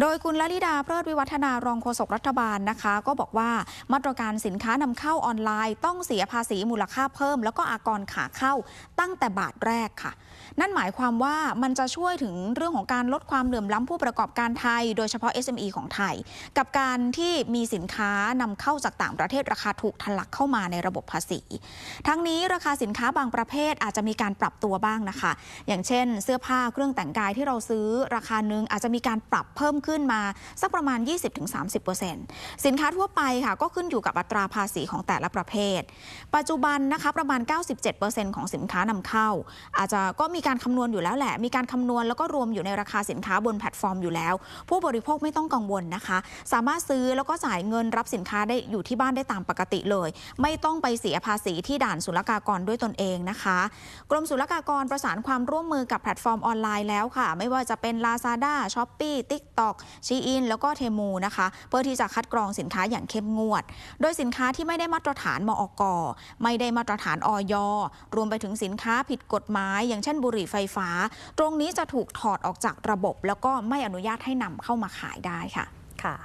โดยคุณลลิดาเพลิดวิวัฒนารองโฆษกรัฐบาลนะคะ ก็บอกว่ามาตรการสินค้านำเข้าออนไลน์ ต้องเสียภาษีมูลค่าเพิ่ม แล้วก็อากรขาเข้าตั้งแต่บาทแรกค่ะ นั่นหมายความว่ามันจะช่วยถึงเรื่องของการลดความเหลื่อมล้ำผู้ประกอบการไทย โดยเฉพาะ SME ของไทย กับการที่มีสินค้านำเข้าจากต่างประเทศราคาถูกทะลักเข้ามาในระบบภาษี ทั้งนี้ราคาสินค้าบางประเภทอาจจะมีการปรับตัวบ้างนะคะ อย่างเช่น เสื้อผ้าเครื่องแต่งกายที่เราซื้อราคาหนึ่งอาจจะมีการปรับเพิ่มขึ้นมาสักประมาณ 20-30%สินค้าทั่วไปค่ะก็ขึ้นอยู่กับอัตราภาษีของแต่ละประเภท ปัจจุบันนะคะประมาณ 97%ของสินค้านำเข้า อาจจะก็มีการคำนวณอยู่แล้วแหละ มีการคำนวณแล้วก็รวมอยู่ในราคาสินค้าบนแพลตฟอร์มอยู่แล้ว ผู้บริโภคไม่ต้องกังวลนะคะ สามารถซื้อแล้วก็จ่ายเงินรับสินค้าได้อยู่ที่บ้านได้ตามปกติเลย ไม่ต้องไปเสียภาษีที่ด่านศุลกากรด้วยตนเองนะคะ กรมศุลกากรประสานความร่วมมือกับแพลตฟอร์มออนไลน์แล้วค่ะ ไม่ว่าจะเป็น Lazada, Shopee, TikTok, ชีอิน แล้วก็เทมูนะคะ เพื่อที่จะคัดกรองสินค้าอย่างเข้มงวด โดยสินค้าที่ไม่ได้มาตรฐานมอกไม่ได้มาตรฐานออยรวมไปถึงสินค้าผิดกฎหมาย อย่างเช่นบุหรี่ไฟฟ้า ตรงนี้จะถูกถอดออกจากระบบ แล้วก็ไม่อนุญาตให้นำเข้ามาขายได้ค่ะค่ะ